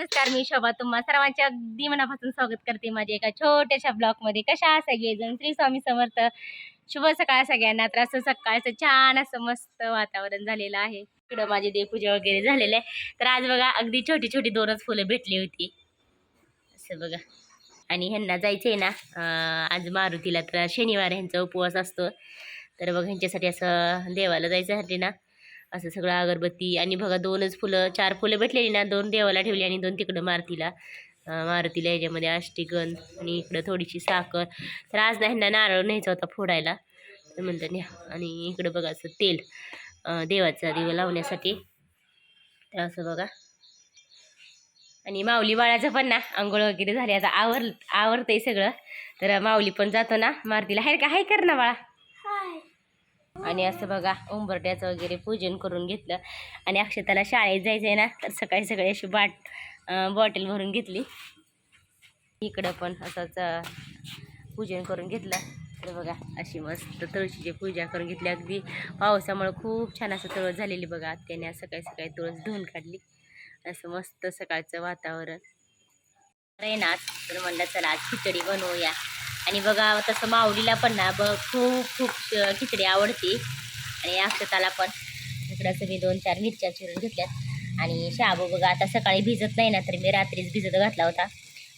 नमस्कार मी शोभा. तुम्हा सर्वांचे अगदी मनापासून स्वागत करते माझ्या एका छोट्याशा ब्लॉगमध्ये. कशा सगळेजण? श्री स्वामी समर्थ. शुभ सकाळ सगळ्यांना. तर असं सकाळचं छान असं मस्त वातावरण झालेलं आहे. इकडं माझी देवपूजा वगैरे झालेलं आहे. तर आज बघा अगदी छोटी छोटी दोनच फुलं भेटली होती. असं बघा. आणि ह्यांना जायचं आहे ना आज मारुतीला. तर शनिवार ह्यांचा उपवास असतो. तर बघा ह्यांच्यासाठी असं देवाला जायच्यासाठी ना. असं सगळं अगरबत्ती आणि बघा दोनच फुलं चार फुलं भेटलेली ना दोन देवाला ठेवली आणि दोन तिकडं मारुतीला. मारुतीला याच्यामध्ये अष्टीगंध आणि इकडं थोडीशी साखर. तर आज ना ह्यांना नारळ न्यायचा होता फोडायला. तर म्हणतात न्या. आणि इकडं बघा असं तेल देवाचा दिवा लावण्यासाठी. तर असं बघा. आणि माऊली बाळाचं पण ना आंघोळ वगैरे झाली. आता आवर आवरतंय सगळं. तर माऊली पण जातो ना मारुतीला. हाय का? हाय कर ना बाळा. आणि असं बघा उंबरट्याचं वगैरे पूजन करून घेतलं. आणि अक्षताला शाळेत जायचं आहे ना तर सकाळी सकाळी अशी बाट बॉटल भरून घेतली. इकडं पण असंच पूजन करून घेतलं. तर बघा अशी मस्त तुळशीची पूजा करून घेतली. अगदी पावसामुळे खूप छान असं तुळस झालेली बघा. त्याने आज सकाळी सकाळी तुळस धुवून काढली. असं मस्त सकाळचं वातावरण. आहे ना तर म्हणलं चला आज खिचडी बनवूया. आणि बघा तसं माऊलीला पण ना बघ खूप खूप खिचडी आवडते. आणि अक्षताला पण. इकडं असं मी दोन चार मिरच्या चिरून घेतल्यात. आणि शाबू बघा आता सकाळी भिजत नाही ना तर मी रात्रीच भिजत घातला होता.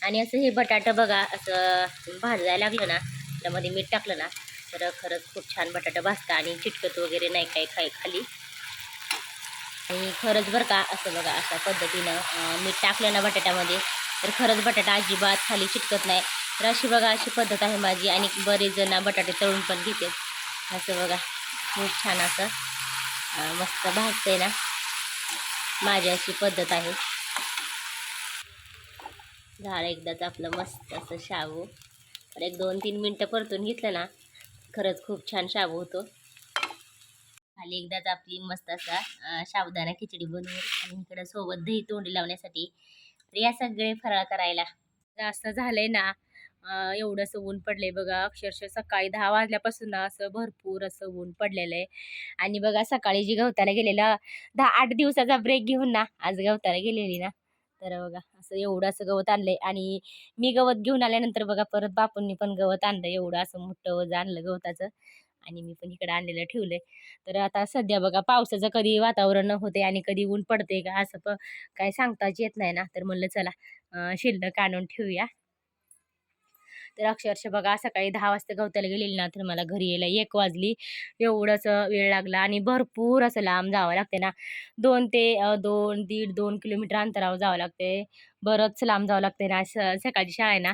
आणि असं हे बटाटं बघा असं भाजायला लागलं ना त्यामध्ये मीठ टाकलं ना तर खरंच खूप छान बटाटा भाजतं आणि चिटकत वगैरे नाही काही खाय खाली. आणि खरंच बरं का असं बघा अशा पद्धतीनं मीठ टाकलं ना बटाट्यामध्ये तर खरंच बटाटा अजिबात खाली चिटकत नाही. तर अशी बघा अशी पद्धत आहे माझी. आणि बरेच जण बटाटे तळून पण घेते असं बघा खूप छान असं मस्त भाजते ना. माझी अशी पद्धत आहे. झाड एकदाच आपलं मस्त असं शाबू. तर एक दोन तीन मिनटं परतून घेतलं ना खरंच खूप छान शाबू होतो. खाली एकदाच आपली मस्त असा अं, साबुदाणा खिचडी बनवून आणि इकडं सोबत दही तोंडी लावण्यासाठी तर या सगळे फराळ करायला. जास्त झालंय ना. एवढं असं ऊन पडलंय बघा. अक्षरशः सकाळी दहा वाजल्यापासून ना असं भरपूर असं ऊन पडलेलं आहे आणि बघा सकाळी जी गवताला गेलेला दहा आठ दिवसाचा ब्रेक घेऊन ना आज गवताला गेलेली ना. तर बघा असं एवढं असं गवत आणलंय. आणि मी गवत घेऊन आल्यानंतर बघा परत बापूंनी पण गवत आणलं. एवढं असं मोठं वजन आणलं गवताचं. आणि मी पण इकडे आणलेलं ठेवलंय. तर आता सध्या बघा पावसाचं कधी वातावरण होते आणि कधी ऊन पडते का असं पण काय सांगताच येत नाही ना. तर म्हणलं चला शिल्लक आणून ठेवूया. तर अक्षरशः बघा सकाळी दहा वाजता गवताला गेलेली ना तर मला घरी यायला एक वाजली. एवढंच वेळ लागला आणि भरपूर असं लांब जावं लागते ना. दोन ते दोन दीड दोन किलोमीटर अंतरावर जावं लागते बरंच लांब जावं लागते ना सकाळची शाळा आहे ना.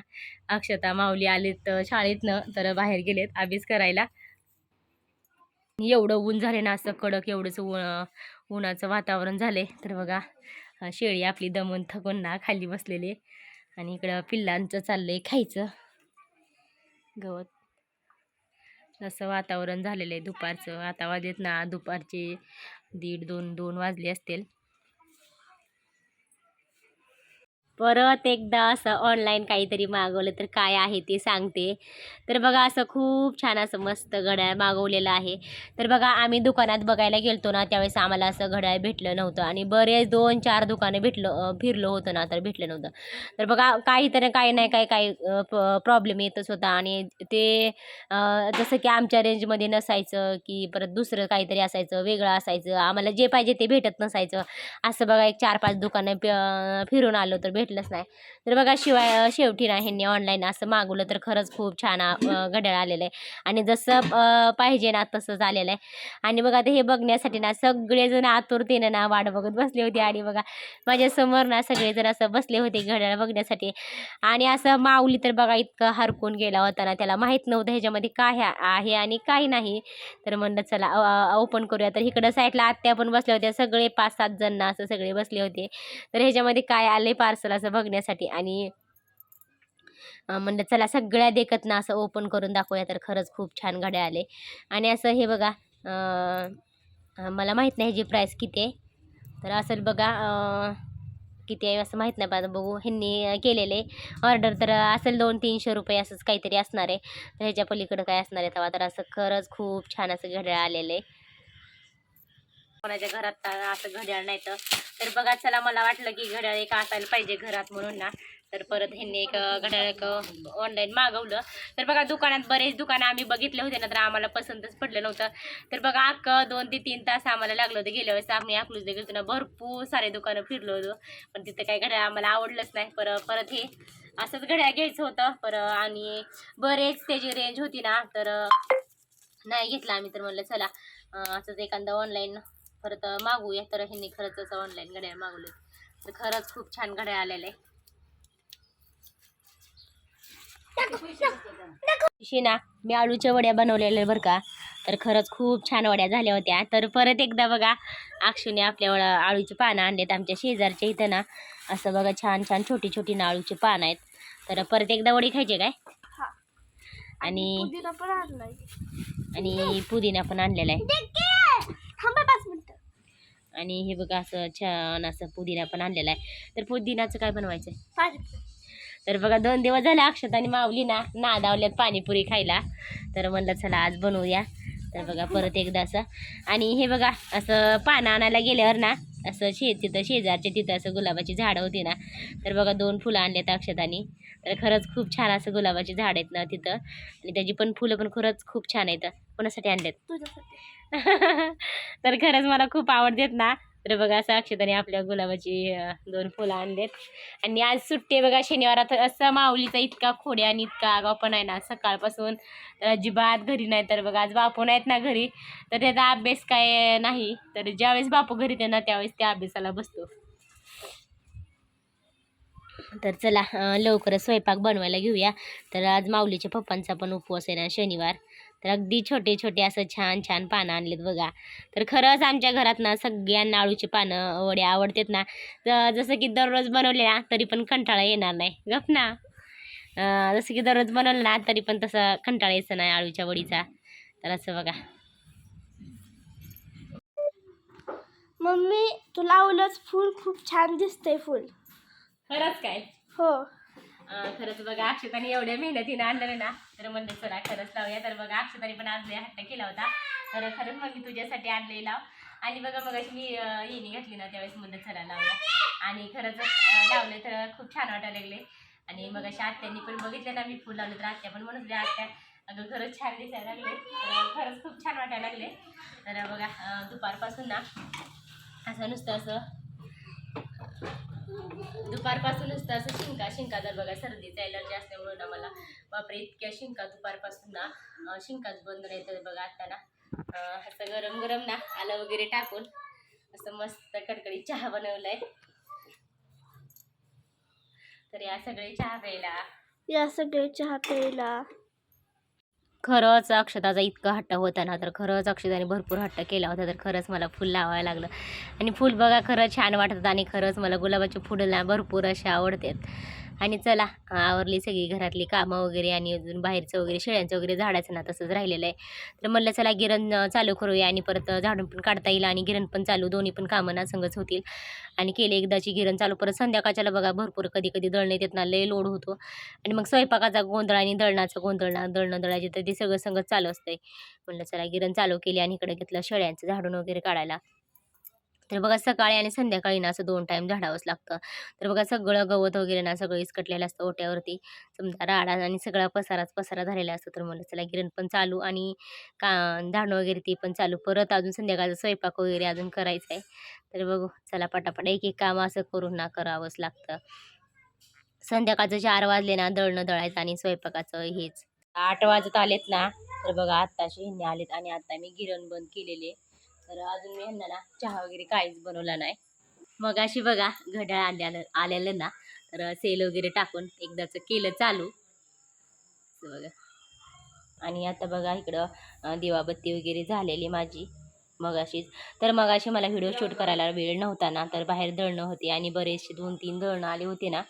अक्षता माऊली आलीत अं, शाळेतनं तर बाहेर गेलेत अभ्यास करायला. एवढं ऊन झाले ना असं कडक एवढंच ऊन उन्हाचं वातावरण झाले तर बघा शेळी आपली दमून थकून ना खाली बसलेली आणि इकडं पिल्लांचं चाललंय खायचं. गवत. असं वातावरण झालेलं आहे दुपारचं. आता वाजलेत ना दुपारचे दीड दोन दोन वाजले असतील. परत एकदा असं ऑनलाईन काहीतरी मागवलं तर काय आहे ते सांगते. तर बघा असं खूप छान असं मस्त घड्याळ मागवलेलं आहे. तर बघा आम्ही दुकानात बघायला गेलतो ना त्यावेळेस आम्हाला असं घड्याळ भेटलं नव्हतं आणि बरेच दोन चार दुकानं भेटलं फिरलो होतं ना तर भेटलं नव्हतं. तर बघा काहीतरी काही नाही काही काही प्रॉब्लेम येतच होता आणि ते जसं की आमच्या रेंजमध्ये नसायचं की परत दुसरं काहीतरी असायचं वेगळं असायचं आम्हाला जे पाहिजे ते भेटत नसायचं. असं बघा एक चार पाच दुकानं प- फिरून आलो तर भेट भेटलंच नाही. तर बघा शिवाय शेवटी ना ह्यांनी ऑनलाईन असं मागवलं तर खरंच खूप छान घड्याळ आलेलं आहे. आणि जसं पाहिजे ना तसंच आलेलं आहे. आणि बघा ते हे बघण्यासाठी ना सगळेजण आतुरतेनं ना वाट बघत बसले होते. आणि बघा माझ्यासमोर ना सगळेजण असं बसले होते घड्याळ बघण्यासाठी. आणि असं माऊली तर बघा इतकं हरकून गेला होता ना त्याला माहीत नव्हतं ह्याच्यामध्ये काय आहे- आणि काय नाही. तर म्हणलं चला ओपन करूया. तर इकडं साईडला आत्या पण बसल्या होत्या. सगळे पाच सात जण असं सगळे बसले होते. तर ह्याच्यामध्ये काय आले पार्सल असं बघण्यासाठी आणि म्हणलं चला सगळ्या देखत ना असं ओपन करून दाखवूया तर खरंच खूप घड्याळ घड्या आले. आणि असं हे बघा मला माहीत नाही ह्याची प्राईस किती आहे. तर असेल बघा किती आहे असं माहीत नाही पण बघू. ह्यांनी केलेले ऑर्डर तर असेल दोन तीनशे रुपये असंच काहीतरी असणार आहे. तर ह्याच्या पलीकडं काय असणार आहे तेव्हा? तर असं खरंच खूप छान असं घड्याळ आलेलं आहे. कोणाच्या घरात असं घड्याळ नाही तर. बघा चला मला वाटलं की घड्याळ एक असायला पाहिजे घरात म्हणून ना. तर परत ह्यांनी एक घड्याळ एक ऑनलाईन मागवलं. तर बघा दुकानात बरेच दुकानं आम्ही बघितले होते ना तर आम्हाला पसंतच पडलं नव्हतं. तर बघा अख्ख दोन ते तीन तास आम्हाला लागलं होतं. गेल्या वेळेस आम्ही अकलूजला गेलो ना भरपूर सारे दुकानं फिरलो होतो. पण तिथं काही घड्याळ आम्हाला आवडलंच नाही. पर परत हे असंच घड्याळ घ्यायचं होतं. पर आणि बरेच त्याची रेंज होती ना तर नाही घेतलं आम्ही. तर म्हणलं चला असंच एखादं ऑनलाईन परत मागवूया तर ह्यांनी खरंच असं ऑनलाईन घड्याळ मागवलं. तर खरंच खूप छान घड्याळ आलेलं. आहे दिवशी ना मी आळूच्या वड्या बनवलेल्या बरं का? तर खरंच खूप छान वड्या झाल्या होत्या. तर परत एकदा बघा अक्षुने आपल्या आळूची पानं आणलेत आमच्या शेजारच्या इथं ना. असं बघा छान छान छोटी छोटी ना आळूची पानं आहेत. तर परत एकदा वडी खायची काय? आणि पुदिना पण आणलाय. आणि पुदिना पण आणलेला आहे. आणि हे बघा असं छान असं पुदिना पण आणलेला आहे. तर पुदिनाचं काय बनवायचं आहे तर बघा दोन दिवस झाले अक्षत आणि माऊली ना नादावल्यात पाणीपुरी खायला. तर म्हणलं चला आज बनवूया. तर बघा परत एकदा असं. आणि हे बघा असं पानं आणायला गेल्यावर ना असं शे तिथं शेजारच्या तिथं असं गुलाबाची झाडं होती ना तर बघा दोन फुलं आणलेत अक्षतानी. तर खरंच खूप छान असं गुलाबाची झाड आहेत ना तिथं. आणि त्याची पण फुलं पण खरंच खूप छान आहेत. कोणासाठी आणलेत? तुझ्यासाठी. तर खरंच मला खूप आवडतात ना. तर बघा असं अक्षताने आपल्या गुलाबाची दोन फुलं आणलेत. आणि आज सुट्टी बघा बघा शनिवारात असं माऊलीचा इतका खोडे आणि इतका आगाव पण आहे ना सकाळपासून तर अजिबात घरी नाही. तर बघा आज बापू नाहीत ना घरी. तर त्याचा अभ्यास काय नाही. तर ज्यावेळेस बापू घरी येते ना त्यावेळेस त्या अभ्यासाला बसतो. तर चला लवकरच स्वयंपाक बनवायला घेऊया. तर आज माऊलीच्या पप्पांचा पण उपवास आहे ना शनिवार. तर अगदी छोटे छोटे असं छान छान पानं आणलेत बघा. तर खरंच आमच्या घरात ना सगळ्यांना आळूची पानं वडे आवडतात ना. तर जसं की दररोज बनवले ना तरी पण कंटाळा येणार नाही. गप ना. जसं की दररोज बनवलं ना तरी पण तसं कंटाळा यायचं नाही आळूच्या वडीचा. तर असं बघा. मम्मी तू लावलंच फूल. खूप छान दिसतंय फूल. खरंच काय? हो. खरंच बघा अक्षताने एवढ्या मेहनतीनं आणलं ना तर म्हणलं चला खरंच लावूया. तर बघा अक्षताने पण आज हट्ट केला होता. तर खरंच मग मी तुझ्यासाठी आणले लाव. आणि बघा मग मी येणी घातली ना त्यावेळेस म्हणलं चला लावूया. आणि खरंच लावले तर खूप छान वाटायला लागले. आणि मग अशा आत्यांनी पण बघितले ना मी फुल लावलं तर आत्या पण म्हणत होत्या आत्या अगं खरंच छान दिसायला लागले. खरंच खूप छान वाटायला लागले. तर बघा दुपारपासून ना असं नुसतं असं दुपारपासूनच तर असं शिंका शिंका जर बघा सर्दीचा एलर्जी असल्यामुळे ना मला. बापरे इतक्या शिंका दुपारपासून ना शिंकाच बंद नाही तर बघा आता ना. असं गरम गरम ना आलं वगैरे टाकून असं मस्त कडकडीत चहा बनवलाय. तर या सगळे चहा प्यायला. या सगळे चहा प्यायला. खरंच अक्षताचा इतका हट्ट होता ना तर खरंच अक्षताने भरपूर हट्ट केला होता तर खरंच मला फुल लावायला लागलं. आणि फुल बघा खरंच छान वाटतात आणि खरंच मला गुलाबाचे फुलं भरपूर असे आवडतात. आणि चला आवरली सगळी घरातली कामं वगैरे आणि अजून बाहेरचं वगैरे शेळ्यांचं वगैरे झाडाचं ना तसंच राहिलेलं आहे. तर म्हणलं चला गिरण चालू करूया आणि परत झाडून पण काढता येईल आणि गिरण पण चालू दोन्ही पण कामं ना संगच होतील. आणि केले एकदाची गिरण चालू परत संध्याकाळच्याला बघा भरपूर कधी कधी दळणे येत ना लय लोड होतो. आणि मग स्वयंपाकाचा गोंधळ आणि दळणाचा गोंधळ ना दळणं दळायचे तर ते सगळं संगत चालू असतंय. म्हणलं चला गिरण चालू केली आणि इकडे घेतलं शेळ्यांचं झाडून वगैरे काढायला. तर बघा सकाळी आणि संध्याकाळी ना असं दोन टाईम झाडावंच लागतं. तर बघा सगळं गवत वगैरे ना सगळं इसकटलेलं असतं ओट्यावरती. समजा राडा आणि सगळा पसाराच पसारा झालेला असतो तर मला चला गिरण पण चालू आणि का झाडणं वगैरे ती पण चालू. परत अजून संध्याकाळचा स्वयंपाक वगैरे अजून करायचं आहे. तर बघू चला पटापट एक एक काम असं करून ना करावंच लागतं. संध्याकाळचं चार वाजले ना दळणं दळायचं आणि स्वयंपाकाचं हेच. आठ वाजत आलेत ना तर बघा आत्ताशी ह्यांनी आलेत आणि आता मी गिरण बंद केलेले. तर अजून मी यांना ना चहा वगैरे काहीच बनवला नाही. मग अशी बघा घड्याळ आल्यालं आलेलं ना तर सेल वगैरे टाकून एकदाच केलं चालू. बघा. आणि आता बघा इकडं दिवाबत्ती वगैरे झालेली माझी मगाशीच. तर मगाशी मला व्हिडिओ शूट करायला वेळ नव्हता ना तर बाहेर दळणं होते आणि बरेचसे दोन तीन दळणं आले होते ना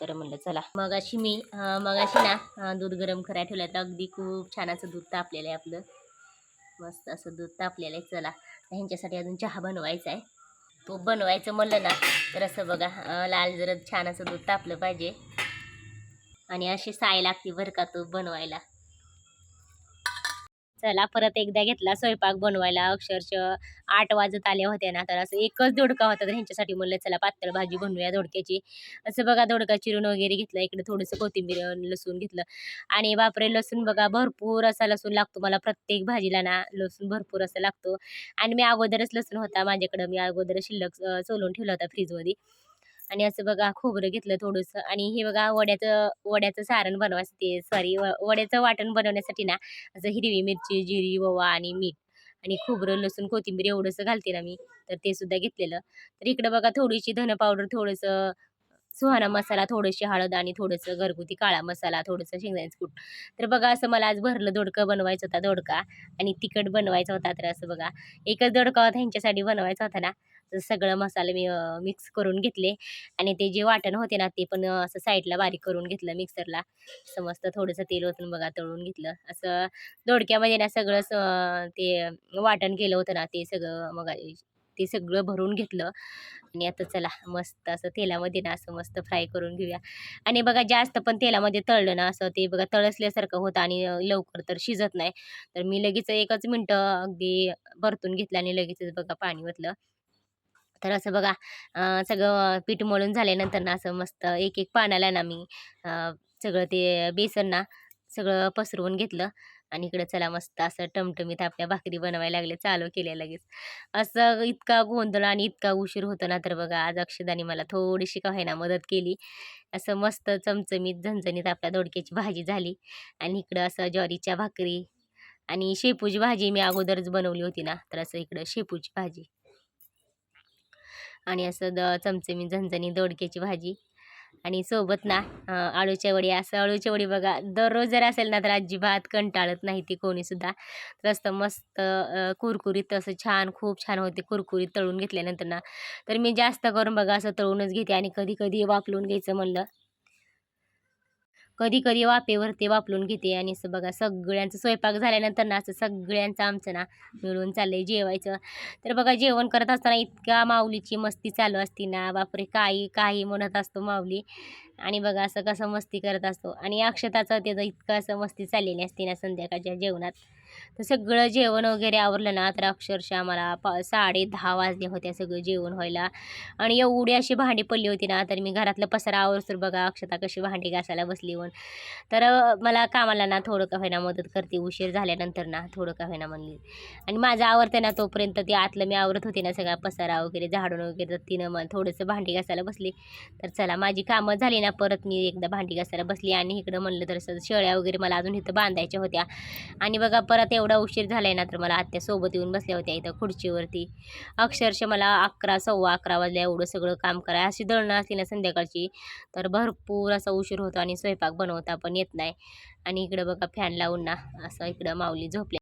तर म्हणलं चला. मगाशी मी मगाशी ना दूध गरम करायला ठेवलं तर अगदी खूप छान असं दूध तापलेलं आहे आपलं. मस्त असं दूध तापलेलं आहे. चला ह्यांच्यासाठी अजून चहा बनवायचा आहे. तो बनवायचं म्हणलं ना तर असं बघा लाल जरा छान असं दूध तापलं पाहिजे. आणि अशी साय लागते बरं का तो बनवायला. चला परत एकदा घेतला स्वयंपाक बनवायला. अक्षरशः आठ वाजत आले होते ना तर असं एकच दोडका होता तर ह्यांच्यासाठी म्हणलं चला पातळ भाजी बनवूया दोडक्याची. असं बघा दोडका चिरून वगैरे घेतला इकडे थोडंसं कोथिंबीर लसूण घेतलं. आणि बापरे लसूण बघा भरपूर असा लसूण लागतो मला प्रत्येक भाजीला ना लसूण भरपूर असा लागतो. आणि मी अगोदरच लसूण होता माझ्याकडं. मी अगोदर शिल्लक चोलून सोलून ठेवला होता फ्रीजमध्ये. आणि असं बघा खोबरं घेतलं थोडंसं आणि हे बघा वड्याचं वड्याचं सारण बनवायसाठी सॉरी वड्याचं वाटण बनवण्यासाठी ना असं हिरवी मिरची जिरी ओवा आणि मीठ आणि खोबरं लसूण कोथिंबीर एवढंसं घालते ना मी तर ते सुद्धा घेतलेलं. तर इकडं बघा थोडीशी धन पावडर थोडंसं सुहाना मसाला थोडीशी हळद आणि थोडंसं घरगुती काळा मसाला थोडंसं शेंगदाण्याचं कूट. तर बघा असं मला आज भरलं दोडकं बनवायचं होता दोडका आणि तिखट बनवायचा होता तर असं बघा एकच दोडका होता ह्यांच्यासाठी बनवायचा होता ना तर सगळं मसाले मी मिक्स करून घेतले आणि ते जे वाटण होते ना ते पण असं साईडला बारीक करून घेतलं मिक्सरला समस्त थोडंसं तेल ओतून बघा तळून घेतलं. असं दोडक्यामध्ये ना सगळं स- ते वाटण केलं होतं ना ते सगळं मग ते सगळं भरून घेतलं. आणि आता चला मस्त असं तेलामध्ये ना असं मस्त फ्राय करून घेऊया. आणि बघा जास्त पण तेलामध्ये तळलं ना असं ते बघा तळसल्यासारखं होतं आणि लवकर तर शिजत नाही. तर मी लगेच एकच मिनटं अगदी परतून घेतलं आणि लगेचच बघा पाणी ओतलं तर असं बघा सगळं पीठ मळून झाल्यानंतर ना असं मस्त एक एक पाण्याला ना मी सगळं ते बेसन ना सगळं पसरवून घेतलं. आणि इकडं चला मस्त असं टमटमीत आपल्या भाकरी बनवायला लागले चालू केल्या लगेच. असं इतका गोंधळ आणि इतका उशीर होतो ना तर बघा आज अक्षदाने मला थोडीशी का ना मदत केली. असं मस्त चमचमीत झणझणीत आपल्या दोडक्याची भाजी झाली आणि इकडं असं ज्वारीच्या भाकरी आणि शेपूची भाजी मी अगोदरच बनवली होती ना तर असं इकडं शेपूची भाजी आणि असं द चमचमीत झणझणी दोडक्याची भाजी. आणि सोबत ना अं, आळूच्या वडी. असं आळूच्या वडी बघा दररोज जर असेल ना तर अजिबात कंटाळत नाही ती कोणीसुद्धा तर असतं मस्त कुरकुरीत असं छान खूप छान होते कुरकुरीत तळून घेतल्यानंतर ना. तर मी जास्त करून बघा असं तळूनच घेते आणि कधी कधी वापलून घ्यायचं म्हणलं कधी कधी वाफेवर ते वापरून घेते आणि असं बघा सगळ्यांचं स्वयंपाक झाल्यानंतर ना असं सगळ्यांचं आमचं ना मिळून चाललंय जेवायचं. तर बघा जेवण करत असताना इतका माऊलीची मस्ती चालू असती ना बापरे! काही काही म्हणत असतो माऊली आणि बघा असं कसं मस्ती करत असतो आणि अक्षताचं त्याचं इतकं असं मस्ती चाललेली असते ना संध्याकाळच्या जेवणात. तर सगळं जेवण वगैरे आवरलं ना तर अक्षरशः आम्हाला पा साडे दहा वाजले होते सगळं जेवण व्हायला. आणि एवढी अशी भांडी पडली होती ना तर मी घरातलं पसारा आवरसर बघा अक्षता कशी भांडी घासायला बसली म्हणून. तर मला कामाला ना थोडं का होईना मदत करते उशीर झाल्यानंतर ना थोडं का होईना म्हणली. आणि माझं आवरते ना तोपर्यंत ते आतलं मी आवरत होते ना सगळा पसारा वगैरे झाडून वगैरे तर तिनं मला थोडंसं भांडी घासायला बसली. तर चला माझी कामं झाली ना परत मी एकदा भांडी घासायला बसली. आणि इकडं म्हणलं तर शेळ्या वगैरे मला अजून इथं बांधायच्या होत्या. आणि बघा परत एवढा उशीर झालाय ना तर मला आत्या सोबत येऊन बसल्या होत्या इथं खुर्चीवरती. अक्षरशः मला अकरा सव्वा अकरा वाजल्या एवढं सगळं काम कराय अशी दळणं असली ना संध्याकाळची तर भरपूर असा उशीर होतो आणि स्वयंपाक बनवता पण येत नाही. आणि इकडं बघा फॅन लावून ना असं इकडं माऊली झोपल्या